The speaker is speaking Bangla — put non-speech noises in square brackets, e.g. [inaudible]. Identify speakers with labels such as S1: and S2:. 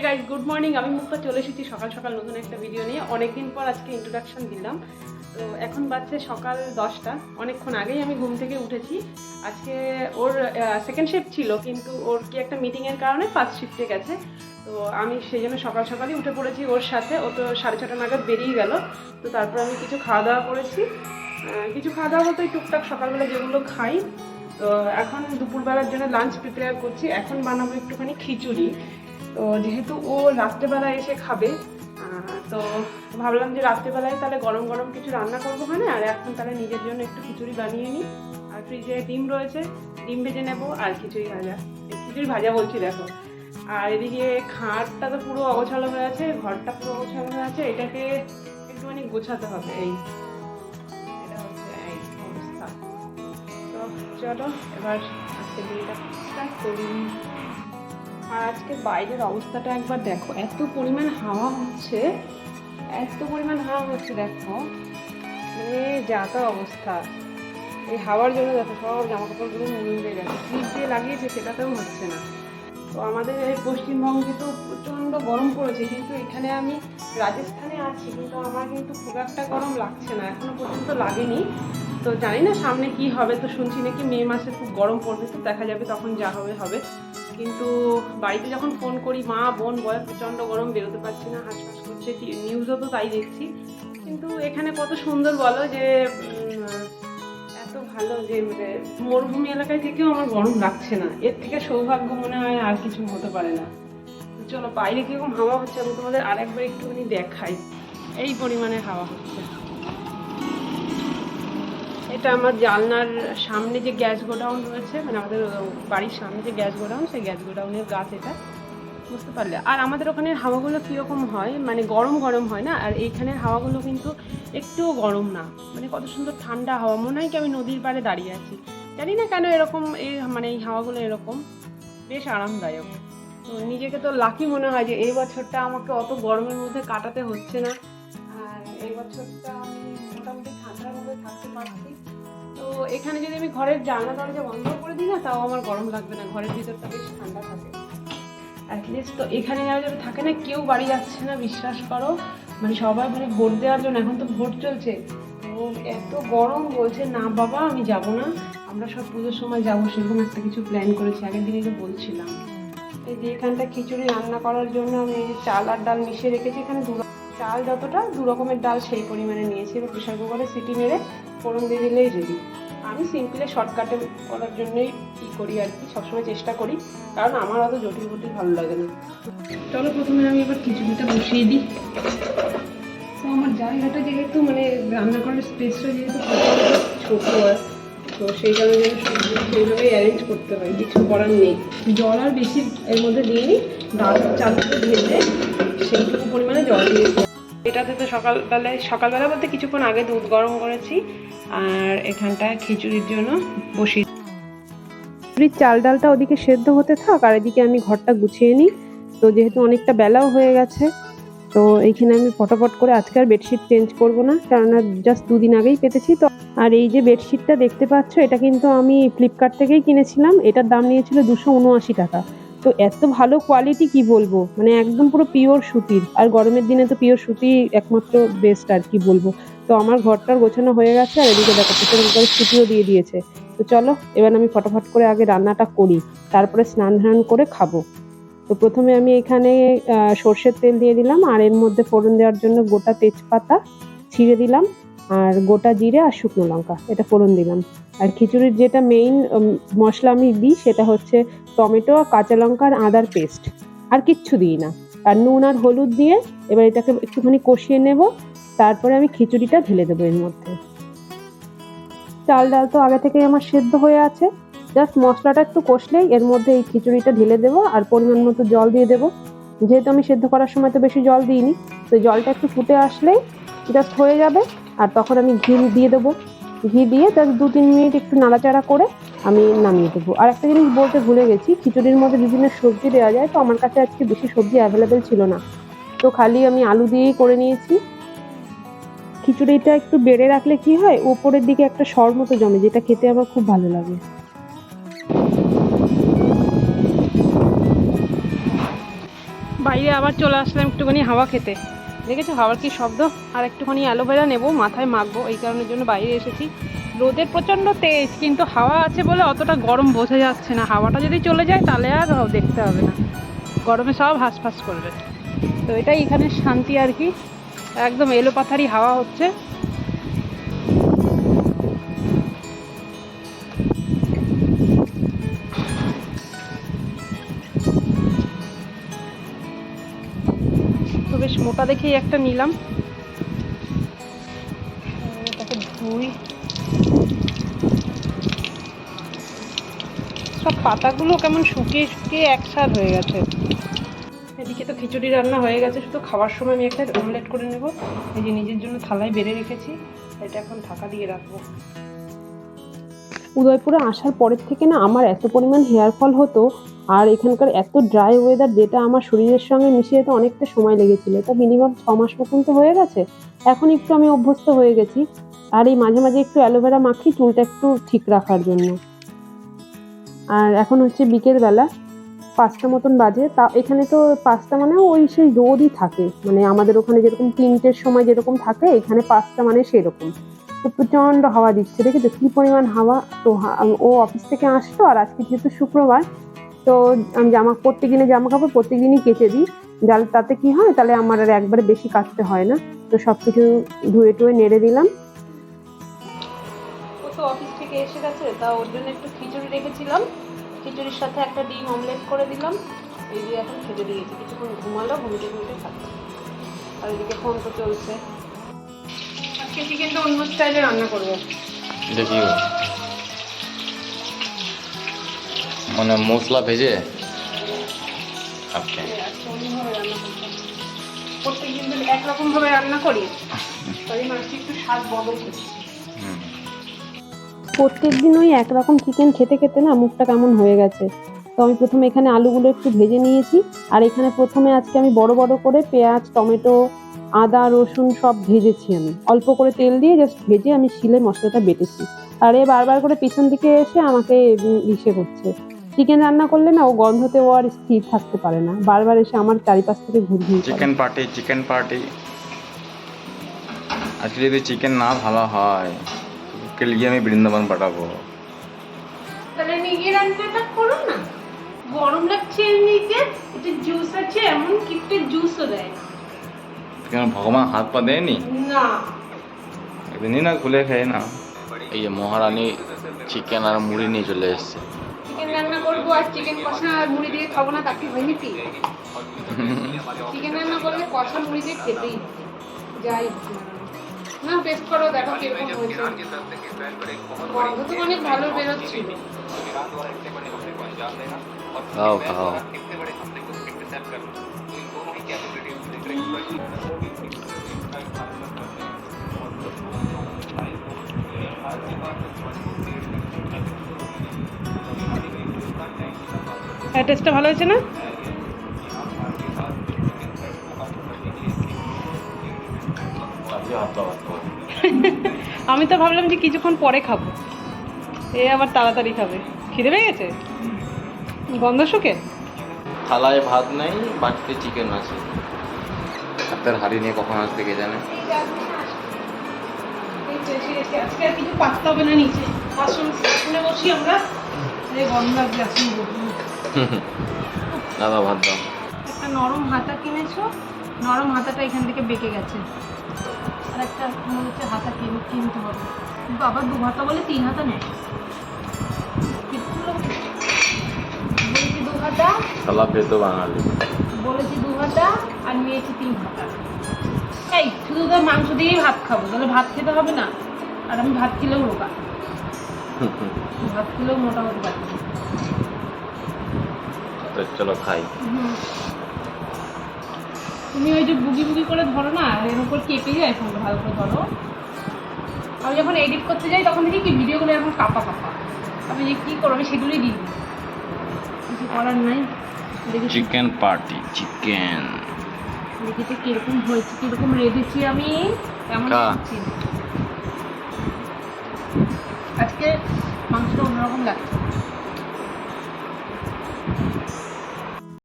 S1: গাইজ গুড মর্নিং আমি মুক্তা চলে এসেছি সকাল সকাল নতুন একটা ভিডিও নিয়ে। অনেকদিন পর আজকে ইন্ট্রোডাকশন দিলাম। তো এখন বাজছে সকাল দশটা। অনেকক্ষণ আগেই আমি ঘুম থেকে উঠেছি। আজকে ওর সেকেন্ড শিফট ছিল, কিন্তু ওর কি একটা মিটিংয়ের কারণে ফার্স্ট শিফটে গেছে। তো আমি সেই জন্য সকাল সকালই উঠে পড়েছি ওর সাথে। ও তো সাড়ে ছটা নাগাদ বেরিয়ে গেল। তো তারপর আমি কিছু খাওয়া দাওয়া করেছি। কিছু খাওয়া দাওয়া বলতে টুকটাক সকালবেলা যেগুলো খাই। তো এখন দুপুরবেলার জন্য লাঞ্চ প্রিপেয়ার করছি। এখন বানাবো একটুখানি খিচুড়ি। তো যেহেতু ও রাত্রেবেলা এসে খাবে তো ভাবলাম যে রাত্রেবেলায় তাহলে গরম গরম কিছু রান্না করব মানে আর এখন তাহলে নিজের জন্য একটু খিচুড়ি বানিয়ে নিই। আর ফ্রিজে ডিম রয়েছে, ডিম ভেজে নেব আর খিচুড়ি ভাজা। খিচুড়ি ভাজা বলছি দেখো। আর এদিকে খাটটা তো পুরো অগোছালো হয়ে আছে, ঘরটা পুরো অগোছালো হয়ে আছে, এটাকে একটুখানি গোছাতে হবে এই। চলো, এবার আজকে দিনটা স্টার্ট করি। আর আজকে বাইরের অবস্থাটা একবার দেখো। এত পরিমাণ হাওয়া হচ্ছে, এত পরিমাণ হাওয়া হচ্ছে দেখো। মানে যা তা অবস্থা। এই হাওয়ার জন্য দেখো সব জামা কাপড়গুলো মুড়ে গেছে। ফ্রিজ দিয়ে লাগিয়েছে সেটাতেও হচ্ছে না। তো আমাদের পশ্চিমবঙ্গে তো প্রচণ্ড গরম পড়েছে, কিন্তু এখানে আমি রাজস্থানে আছি, কিন্তু আমার কিন্তু খুব একটা গরম লাগছে না। এখনও পর্যন্ত লাগেনি। তো জানি না সামনে কি হবে, তো শুনছি নাকি মে মাসে খুব গরম পড়বে, তো দেখা যাবে তখন যা হবে হবে। কিন্তু বাড়িতে যখন ফোন করি, মা, বোন বয় প্রচণ্ড গরম, বেরোতে পারছি না হাঁসফাঁস করছে নিউজও তো তাই দেখছি। কিন্তু এখানে কত সুন্দর বলো যে এত ভালো যে মানে মরুভূমি এলাকায় থেকেও আমার গরম লাগছে না। এর থেকে সৌভাগ্য মনে হয় আর কিছু হতে পারে না। চলো, বাইরে কীরকম হাওয়া হচ্ছে, আমি তোমাদের আরেকবার একটুখানি দেখাই। এই পরিমাণে হাওয়া হচ্ছে। এটা আমার জানলার সামনে যে গ্যাস গোডাউন রয়েছে মানে আমাদের বাড়ির সামনে যে গ্যাস গোডাউন, সেই গ্যাস গোডাউনের গাছ এটা। বুঝতে পারলে? আর আমাদের ওখানের হাওয়াগুলো কীরকম হয়? মানে গরম গরম হয় না? আর এইখানের হাওয়াগুলো কিন্তু একটুও গরম না। মানে কত সুন্দর ঠান্ডা হাওয়া। মনে হয় কি আমি নদীর পাড়ে দাঁড়িয়ে আছি। জানি না কেন এরকম এই মানে এই হাওয়াগুলো এরকম। বেশ আরামদায়ক। তো নিজেকে তো লাকি মনে হয় যে এই বছরটা আমাকে অত গরমের মধ্যে কাটাতে হচ্ছে না। আর এই বছরটা আমি মোটামুটি ঠান্ডার মধ্যে থাকতে পারছি। তো এখানে যদি আমি ঘরের জানলা দরজা বন্ধ করে দিই না, তাও আমার গরম লাগবে না। ঘরের ভিতরটা বেশ ঠান্ডা থাকে। অ্যাটলিস্ট তো এখানে যারা যারা থাকে না, কেউ বাড়ি যাচ্ছে না, বিশ্বাস করো। মানে সবাই মানে ভোট দেওয়ার জন্য, এখন তো ভোট চলছে। তো এত গরম বলছে, না বাবা, আমি যাব না। আমরা সব পুজোর সময় যাব। সেরকম একটা কিছু প্ল্যান করেছি। আগের দিনে তো বলছিলাম। এই যে এখানটা খিচুড়ি রান্না করার জন্য আমি এই যে চাল আর ডাল মিশিয়ে রেখেছি, এখানে দু চাল যতটা, দু রকমের ডাল সেই পরিমাণে নিয়েছি, এবার প্রেশার কুকারে সিটি মেরে ফোড়ন দিয়ে দিলেই রেডি আমি সিম্পলি শর্টকাটে করার জন্যই ই করি আর কি, সবসময় চেষ্টা করি, কারণ আমার অত জটিল জটিল ভালো লাগে না। চলো প্রথমে আমি এবার খিচুড়িটা বসিয়ে দিই। তো আমার জায়গাটা যেহেতু মানে রান্না করার স্পেসটা যেহেতু ছোটো হয় তো সেই কারণে যেন সেইভাবেই অ্যারেঞ্জ করতে হয়, কিছু করার নেই। জল আর বেশি এর মধ্যে দিয়ে নিই ডাল চালগুলো ভেজে সেইটুকু পরিমাণে জল দিয়ে। এটাতে তো সকালবেলায় সকালবেলা বলতে কিছুক্ষণ আগে দুধ গরম করেছি, আর এখানটায় খিচুড়ির জন্য বসিয়ে খিচুড়ির চাল ডালটা ওদিকে সেদ্ধ হতে থাক, আর এদিকে আমি ঘরটা গুছিয়ে নিই। তো যেহেতু অনেকটা বেলাও হয়ে গেছে, তো এইখানে আমি ফটাফট করে আজকে আর বেডশিট চেঞ্জ করব না, কেননা জাস্ট দুদিন আগেই পেতেছি। তো আর এই যে বেডশিটটা দেখতে পাচ্ছ, এটা কিন্তু আমি ফ্লিপকার্ট থেকেই কিনেছিলাম। এটার দাম নিয়েছিল দুশো উনআশি টাকা। তো এত ভালো কোয়ালিটি কি বলব? মানে একদম পুরো পিওর সুতির। আর গরমের দিনে তো পিওর সুতি একমাত্র বেস্ট আর কি বলব? তো আমার ঘরটার গোছানো হয়ে গেছে আর এদিকে দেখো কুকারে ছুটিও দিয়ে দিয়েছে। তো চলো, এবার আমি ফটাফট করে আগে রান্নাটা করি, তারপরে স্নান ধান করে খাব। তো প্রথমে আমি এখানে সর্ষের তেল দিয়ে দিলাম আর এর মধ্যে ফোড়ন দেওয়ার জন্য গোটা তেজপাতা ছিঁড়ে দিলাম। আর গোটা জিরে আর শুকনো লঙ্কা, এটা ফোড়ন দিলাম। আর খিচুড়ির যেটা মেইন মশলা আমি দিই সেটা হচ্ছে টমেটো আর কাঁচা লঙ্কা আর আদার পেস্ট আর কিচ্ছু দিই না। আর নুন আর হলুদ দিয়ে এবার এটাকে একটুখানি কষিয়ে নেব। তারপরে আমি খিচুড়িটা ঢেলে দেবো এর মধ্যে। চাল ডাল তো আগে থেকেই আমার সেদ্ধ হয়ে আছে। জাস্ট মশলাটা একটু কষলেই এর মধ্যে এই খিচুড়িটা ঢেলে দেবো আর পরিমাণ মতো জল দিয়ে দেবো। যেহেতু আমি সেদ্ধ করার সময় তো বেশি জল দিইনি, তো জলটা একটু ফুটে আসলেই জাস্ট হয়ে যাবে। আর তখন আমি ঘি দিয়ে দেবো। ঘি দিয়ে জাস্ট দু তিন মিনিট একটু নাড়াচাড়া করে আমি নামিয়ে দেবো। আর একটা জিনিস বলতে ভুলে গেছি, খিচুড়ির মধ্যে বিভিন্ন সবজি দেওয়া যায়, তো আমার কাছে আজকে বেশি সবজি অ্যাভেলেবেল ছিল না। তো খালি আমি আলু দিয়েই করে নিয়েছি। খিচুড়িটা একটু বেড়ে রাখলে কি হয় উপরের দিকে একটা সর মতো জমে, যেটা খেতে আমার খুব ভালো লাগে। বাইরে আবার চলে আসলাম একটুখানি হাওয়া খেতে। দেখেছ হাওয়ার কি শব্দ? আর একটুখানি অ্যালোভেরা নেব, মাথায় মাখবো, এই কারণের জন্য বাইরে এসেছি। রোদের প্রচণ্ড তেজ, কিন্তু হাওয়া আছে বলে অতটা গরম বোঝা যাচ্ছে না। হাওয়াটা যদি চলে যায়, তাহলে আর দেখতে হবে না। গরমে সব হাঁসফাঁস করবে। তো এটাই এখানে শান্তি আর কি। একদম এলোপাথারি হাওয়া হচ্ছে। তো বেশ দেখেই একটা নিলাম। এটাকে ধুই। সব পাতাগুলো কেমন শুকিয়ে শুকিয়ে একসার হয়ে গেছে। এদিকে তো খিচুড়ি রান্না হয়ে গেছে শুধু খাওয়ার সময় আমি একটা অমলেট করে নেব। এই যে নিজের জন্য থালায় বেড়ে রেখেছি এটা এখন ঢাকা দিয়ে রাখব। উদয়পুরে আসার পরের থেকে না আমার এত পরিমাণ হেয়ার ফল হতো আর এখানকার এত ড্রাই ওয়েদার যেটা আমার শরীরের সঙ্গে মিশে যেতে অনেকটা সময় লেগেছিল, এটা মিনিমাম ছ মাস মতন তো হয়ে গেছে। এখন একটু আমি অভ্যস্ত হয়ে গেছি, আর এই মাঝে মাঝে একটু অ্যালোভেরা মাখি, চুলটা একটু ঠিক রাখার জন্য। আর এখন হচ্ছে বিকেলবেলা পাঁচটা মতন বাজে, তা এখানে তো পাঁচটা মানে ওই সেই রোদই থাকে মানে আমাদের ওখানে যেরকম তিনটের সময় যেরকম থাকে, এখানে পাঁচটা মানে সেরকম। তো প্রচণ্ড হাওয়া দিচ্ছে, দেখেছ কি পরিমাণ হাওয়া? তো ও অফিস থেকে আসতো আর আজকে যেহেতু শুক্রবার তো আমি জামা প্রত্যেক দিনে জামা কাপড় প্রত্যেক দিনই কেচে দিই। যাতে তাতে কি হয় তাহলে আমার আর একবারে বেশি কাচতে হয় না। তো সব কিছু ধুয়ে টুয়ে নেড়ে দিলাম। ও তো অফিস থেকে এসে গেছে তা ওর জন্য একটু খিচুড়ি রেখেছিলাম। খিচুড়ির সাথে একটা ডিম অমলেট করে দিলাম। এই দিয়ে এখন খেতে দিয়েছি কিছুক্ষণ ঘুমালো ঘুমিয়ে ঘুমিয়ে খাচ্ছে। আর এদিকে ফোন তো চলছে। আজকে চিকেনটা অন্য স্টাইলে রান্না করব।
S2: এটা কি মানে মশলা ভেজে?
S1: বদল প্রত্যেক দিন ওই একরকম চিকেন খেতে খেতে না মুখটা কেমন হয়ে গেছে। তো আমি প্রথমে এখানে আলুগুলো একটু ভেজে নিয়েছি, আর এখানে প্রথমে আজকে আমি বড় বড় করে পেঁয়াজ, টমেটো, আদা, রসুন সব ভেজেছি আমি। অল্প করে তেল দিয়ে জাস্ট ভেজে আমি শিলে মশলাটা বেটেছি। আর এ বারবার করে পিছন দিকে এসে আমাকে ইসে করছে। চিকেন রান্না করলে না ও গন্ধতে ও আর স্থির থাকতে পারে না। বারবার এসে আমার চারিপাশ থেকে ঘুরঘুর
S2: চিকেন পার্টি চিকেন পার্টি আজকে যদি চিকেন না ভালো হয় কে লিয়ে আমি বৃন্দাবন পাঠাবো।
S1: তাহলে নিজে রান্নাটা করো না। গরম লাগছে এমনিতে একটু জুস আছে এমন কিপটে জুসও দেয় না।
S2: কেন ভগবান হাত পা দেয়নি?
S1: না।
S2: একদিনই না খুলে খেয়ে না। এই যে মহারানী চিকেন আর মুড়ি নিয়ে চলে এসছে।
S1: করব আর চিকেন কষা আর মুড়ি দিয়ে খাব না তাকে হয়নি কি? চিকেন রান্না করলে কষা মুড়ি দিয়ে খেতেই যাই না টেস্ট করো, দেখো কীরকম হয়েছে। গন্ধ তো অনেক ভালো বেরোচ্ছিল।
S2: খাও খাও।
S1: হ্যাঁ টেস্টটা ভালো হয়েছে না। [laughs] আমি তো ভাবলাম যে কিছুক্ষণ পরে খাব। এ আবার তাড়াতাড়ি খাবে। খিদে পেয়ে গেছে? গন্ধ শুকে?
S2: থালায় ভাত নেই বাড়িতে চিকেন আছে। হাতের হাড়ি নিয়ে কখন আসবে কে জানে?
S1: আজকে আর কিছু পাততে হবে না নিচে। আসুন বসি আমরা। গন্ধ লাগছে আসুন।
S2: দাদা ভাত দাও।
S1: একটা নরম হাতা কিনেছো নরম হাতাটা এখান থেকে বেঁকে গেছে। আর একটা মনে হচ্ছে হাতা কিন কিনতে হবে। কিন্তু আবার দু হাতা বলে তিন হাতা নেয় বলেছি দু হাতা।
S2: থালা পেতো বাঙালি।
S1: বলেছি দু হাতা আর নিয়েছি তিন হাতা। এই শুধু তো মাংস দিয়েই ভাত খাব তাহলে ভাত খেতে হবে না। আর আমি ভাত খেলেও রোগা। ভাত খেলেও মোটামুটি পারি
S2: তো চলো খাই।
S1: তুমি ওই যে বুগি বুগি করে ধরো না এর উপর কেঁপে যায় ফোনটা ভালো করে ধরো। আমি যখন এডিট করতে যাই তখন দেখি কি ভিডিওগুলো এখন কাপা কাপা। আমি যে কী করব আমি সেগুলোই দিই। কিছু করার নাই। দেখি
S2: চিকেন পার্টি চিকেন
S1: দেখি তো কীরকম হয়েছে কীরকম রেঁধেছি আমি। কেমন। আজকে মাংসটা অন্যরকম লাগছে।